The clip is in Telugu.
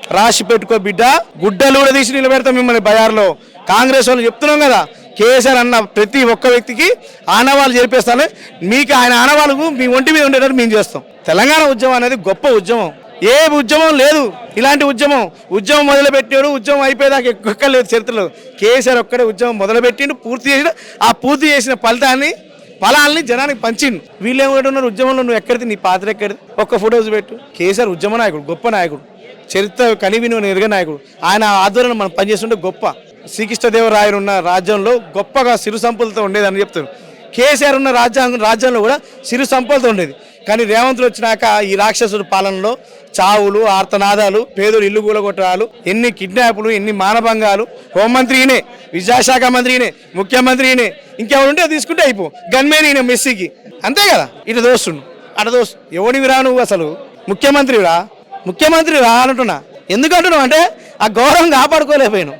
రాసి పెట్టుకో బిడ్డ గుడ్డలు కూడా తీసి నిలబెడతాం మిమ్మల్ని బజార్లో. కాంగ్రెస్ వాళ్ళు చెప్తున్నాం కదా కేసీఆర్ అన్న ప్రతి ఒక్క వ్యక్తికి ఆనవాళ్ళు జరిపేస్తాను మీకు ఆయన ఆనవాళ్ళకు మీ ఒంటి మీద ఉండేటట్టు మేము చేస్తాం. తెలంగాణ ఉద్యమం అనేది గొప్ప ఉద్యమం. ఏ ఉద్యమం లేదు. ఇలాంటి ఉద్యమం ఉద్యమం మొదలుపెట్టాడు ఉద్యమం అయిపోయేదాకా ఎక్కలేదు చరిత్రలో. కేసీఆర్ ఒక్కడే ఉద్యమం మొదలుపెట్టిండు పూర్తి చేసిన ఆ పూర్తి చేసిన ఫలితాన్ని ఫలాల్ని జనానికి పంచిండు. వీళ్ళు ఏమంటున్నారు ఉద్యమంలో నువ్వు ఎక్కడిది? నీ పాత్ర ఎక్కడిది? ఒక్క ఫోటోస్ పెట్టు. కేసీఆర్ ఉద్యమ నాయకుడు గొప్ప నాయకుడు. చరిత్ర కనివిని ఎరుగ ఆయన ఆధ్వర్యంలో మనం పనిచేస్తుంటే గొప్ప. శ్రీకృష్ణదేవరాయలు ఉన్న రాజ్యంలో గొప్పగా సిరు సంపదలతో ఉండేదని చెప్తారు. కేసీఆర్ ఉన్న రాజ్యాంగం రాజ్యంలో కూడా సిరు సంపదలతో ఉండేది. కానీ రేవంతులు వచ్చినాక ఈ రాక్షసుడు పాలనలో చావులు ఆర్తనాదాలు పేదలు ఇల్లు కూలగొట్టడాలు ఎన్ని కిడ్నాపులు ఎన్ని మానభంగాలు హోంమంత్రి ఈయనే విద్యాశాఖ మంత్రి ఈయనే ముఖ్యమంత్రి ఈయనే ఇంకెవరుంటే తీసుకుంటే అయిపో. గన్మేన్ ఈయన మెస్సీకి. అంతే కదా? ఇటు దోస్తుండు. అటు దోస్తు. ఎవడివి రా నువ్వు అసలు? ముఖ్యమంత్రిరా? ముఖ్యమంత్రి రావాలంటున్నా. ఎందుకంటున్నావు అంటే ఆ గౌరవం కాపాడుకోలేకపోయాను